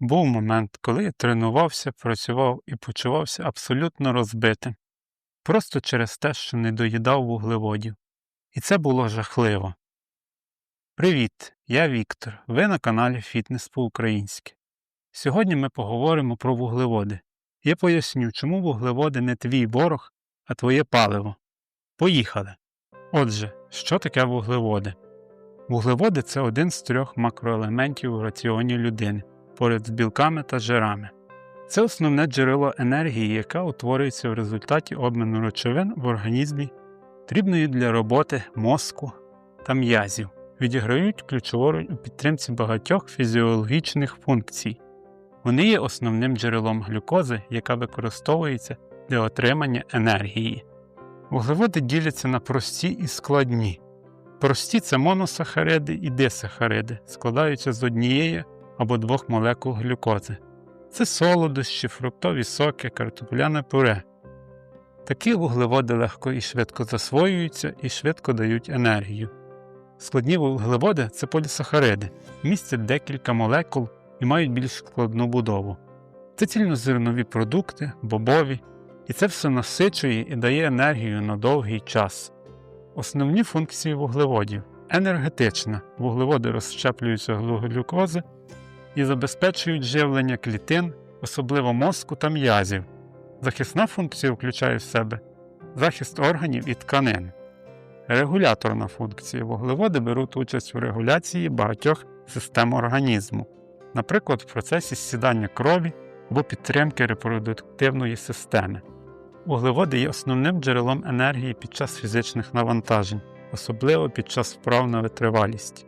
Був момент, коли я тренувався, працював і почувався абсолютно розбитим, просто через те, що не доїдав вуглеводів. І це було жахливо. Привіт, я Віктор. Ви на каналі Фітнес по-українськи. Сьогодні ми поговоримо про вуглеводи. Я поясню, чому вуглеводи не твій ворог, а твоє паливо. Поїхали! Отже, що таке вуглеводи? Вуглеводи це один з трьох макроелементів у раціоні людини поряд з білками та жирами. Це основне джерело енергії, яка утворюється в результаті обміну речовин в організмі, потрібної для роботи мозку та м'язів, відіграють ключову роль у підтримці багатьох фізіологічних функцій. Вони є основним джерелом глюкози, яка використовується для отримання енергії. Вуглеводи діляться на прості і складні. Прості це моносахариди і дисахариди, складаються з однієї або двох молекул глюкози. Це солодощі, фруктові соки, картопляне пюре. Такі вуглеводи легко і швидко засвоюються і швидко дають енергію. Складні вуглеводи це полісахариди, містять декілька молекул і мають більш складну будову. Це цільнозернові продукти, бобові, і це все насичує і дає енергію на довгий час. Основні функції вуглеводів енергетична. Вуглеводи розщеплюються глюкози і забезпечують живлення клітин, особливо мозку та м'язів. Захисна функція включає в себе захист органів і тканин. Регуляторна функція вуглеводи беруть участь у регуляції багатьох систем організму, наприклад, в процесі сідання крові або підтримки репродуктивної системи. Вуглеводи є основним джерелом енергії під час фізичних навантажень, особливо під час вправ на витривалість.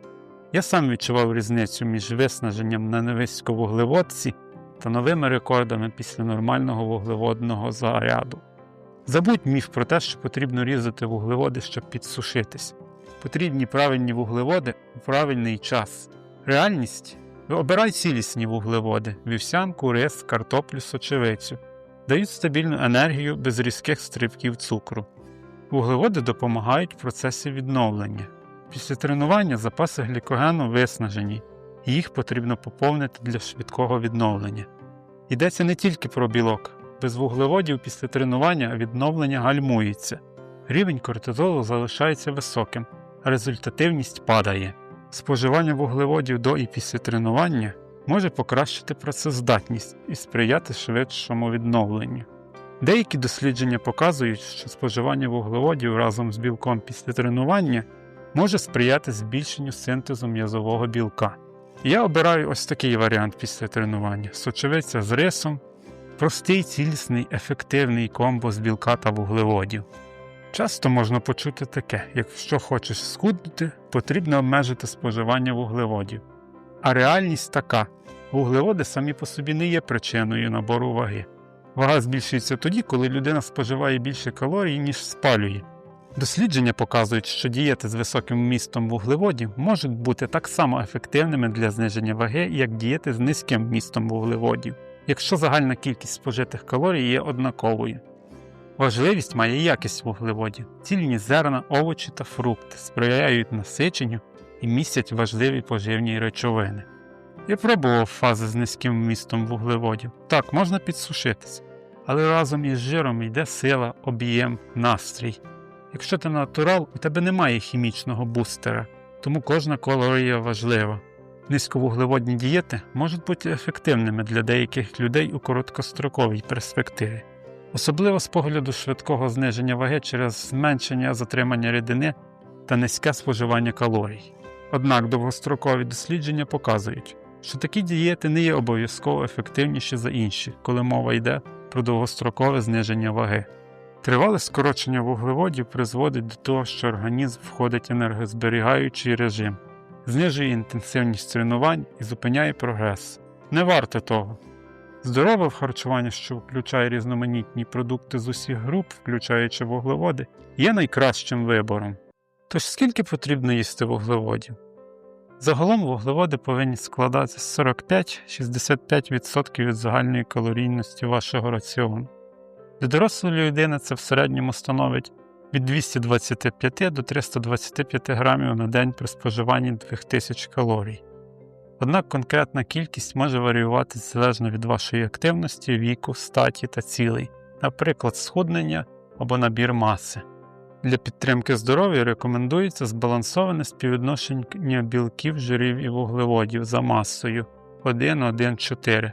Я сам відчував різницю між виснаженням на невисоковуглеводці та новими рекордами після нормального вуглеводного заряду. Забудь міф про те, що потрібно різати вуглеводи, щоб підсушитись. Потрібні правильні вуглеводи у правильний час. Реальність обирай цілісні вуглеводи вівсянку, рис, картоплю, сочевицю, дають стабільну енергію без різких стрибків цукру. Вуглеводи допомагають в процесі відновлення. Після тренування запаси глікогену виснажені, і їх потрібно поповнити для швидкого відновлення. Йдеться не тільки про білок, без вуглеводів після тренування відновлення гальмується, рівень кортизолу залишається високим, результативність падає. Споживання вуглеводів до і після тренування може покращити працездатність і сприяти швидшому відновленню. Деякі дослідження показують, що споживання вуглеводів разом з білком після тренування може сприяти збільшенню синтезу м'язового білка. Я обираю ось такий варіант після тренування: сочевиця з рисом, простий, цілісний, ефективний комбо з білка та вуглеводів. Часто можна почути таке: якщо хочеш схуднути, потрібно обмежити споживання вуглеводів. А реальність така: вуглеводи самі по собі не є причиною набору ваги. Вага збільшується тоді, коли людина споживає більше калорій, ніж спалює. Дослідження показують, що дієти з високим вмістом вуглеводів можуть бути так само ефективними для зниження ваги, як дієти з низьким вмістом вуглеводів, якщо загальна кількість спожитих калорій є однаковою. Важливість має якість вуглеводів. Цільні зерна, овочі та фрукти сприяють насиченню і містять важливі поживні речовини. Я пробував фази з низьким вмістом вуглеводів. Так, можна підсушитись, але разом із жиром йде сила, об'єм, настрій. Якщо ти натурал, у тебе немає хімічного бустера, тому кожна калорія важлива. Низьковуглеводні дієти можуть бути ефективними для деяких людей у короткостроковій перспективі, особливо з погляду швидкого зниження ваги через зменшення затримання рідини та низьке споживання калорій. Однак довгострокові дослідження показують, що такі дієти не є обов'язково ефективніші за інші, коли мова йде про довгострокове зниження ваги. Тривале скорочення вуглеводів призводить до того, що організм входить в енергозберігаючий режим, знижує інтенсивність тренувань і зупиняє прогрес. Не варто того. Здорове харчування, що включає різноманітні продукти з усіх груп, включаючи вуглеводи, є найкращим вибором. Тож скільки потрібно їсти вуглеводів? Загалом вуглеводи повинні складати 45-65% від загальної калорійності вашого раціону. Для дорослої людини це в середньому становить від 225 до 325 грамів на день при споживанні 2000 калорій. Однак конкретна кількість може варіюватися залежно від вашої активності, віку, статі та цілей, наприклад, схуднення або набір маси. Для підтримки здоров'я рекомендується збалансоване співвідношення білків, жирів і вуглеводів за масою 1-1-4.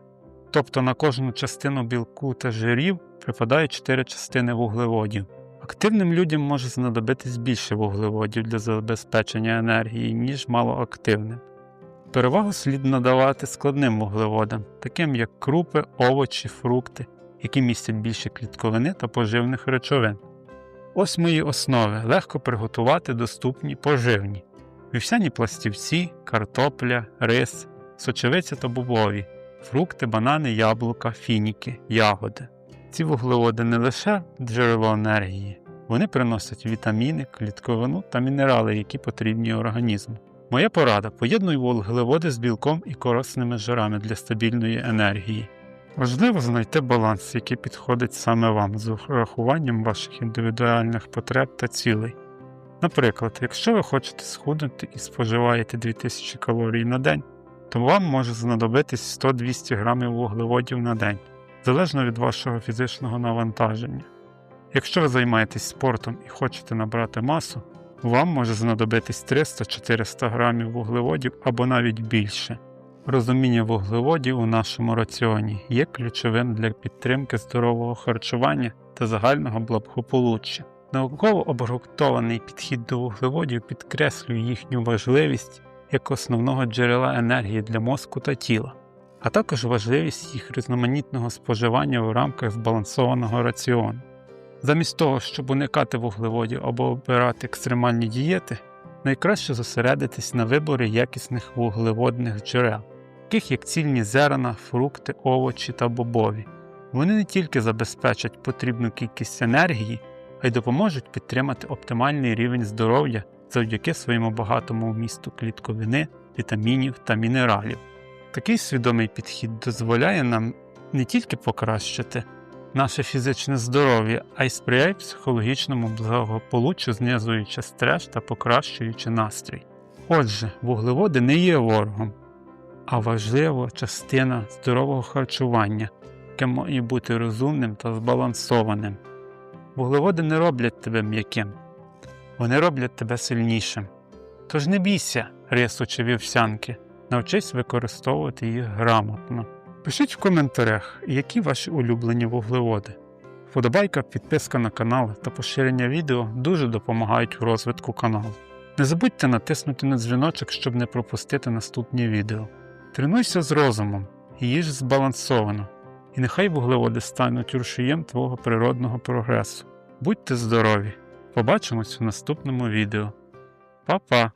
Тобто на кожну частину білку та жирів припадає 4 частини вуглеводів. Активним людям може знадобитись більше вуглеводів для забезпечення енергії, ніж малоактивним. Перевагу слід надавати складним вуглеводам, таким як крупи, овочі, фрукти, які містять більше клітковини та поживних речовин. Ось мої основи легко приготувати доступні поживні: вівсяні пластівці, картопля, рис, сочевиця та бобові, фрукти, банани, яблука, фініки, ягоди. Ці вуглеводи не лише джерело енергії, вони приносять вітаміни, клітковину та мінерали, які потрібні організму. Моя порада: поєднуй вуглеводи з білком і корисними жирами для стабільної енергії. Важливо знайти баланс, який підходить саме вам з урахуванням ваших індивідуальних потреб та цілей. Наприклад, якщо ви хочете схуднути і споживаєте 2000 калорій на день, то вам може знадобитись 100-200 грамів вуглеводів на день, залежно від вашого фізичного навантаження. Якщо ви займаєтесь спортом і хочете набрати масу, вам може знадобитись 300-400 грамів вуглеводів або навіть більше. Розуміння вуглеводів у нашому раціоні є ключовим для підтримки здорового харчування та загального благополуччя. Науково обґрунтований підхід до вуглеводів підкреслює їхню важливість як основного джерела енергії для мозку та тіла, а також важливість їх різноманітного споживання в рамках збалансованого раціону. Замість того, щоб уникати вуглеводів або обирати екстремальні дієти, найкраще зосередитись на виборі якісних вуглеводних джерел, таких як цільні зерна, фрукти, овочі та бобові. Вони не тільки забезпечать потрібну кількість енергії, а й допоможуть підтримати оптимальний рівень здоров'я завдяки своєму багатому вмісту клітковини, вітамінів та мінералів. Такий свідомий підхід дозволяє нам не тільки покращити наше фізичне здоров'я, а й сприяє психологічному благополуччю, знизуючи стрес та покращуючи настрій. Отже, вуглеводи не є ворогом, а важлива частина здорового харчування, яке має бути розумним та збалансованим. Вуглеводи не роблять тебе м'яким, вони роблять тебе сильнішим. Тож не бійся рису чи вівсянки, навчись використовувати їх грамотно. Пишіть в коментарях, які ваші улюблені вуглеводи. Вподобайка, підписка на канал та поширення відео дуже допомагають у розвитку каналу. Не забудьте натиснути на дзвіночок, щоб не пропустити наступні відео. Тренуйся з розумом і їж збалансовано, і нехай вуглеводи стануть рушієм твого природного прогресу. Будьте здорові! Побачимось в наступному відео. Па-па!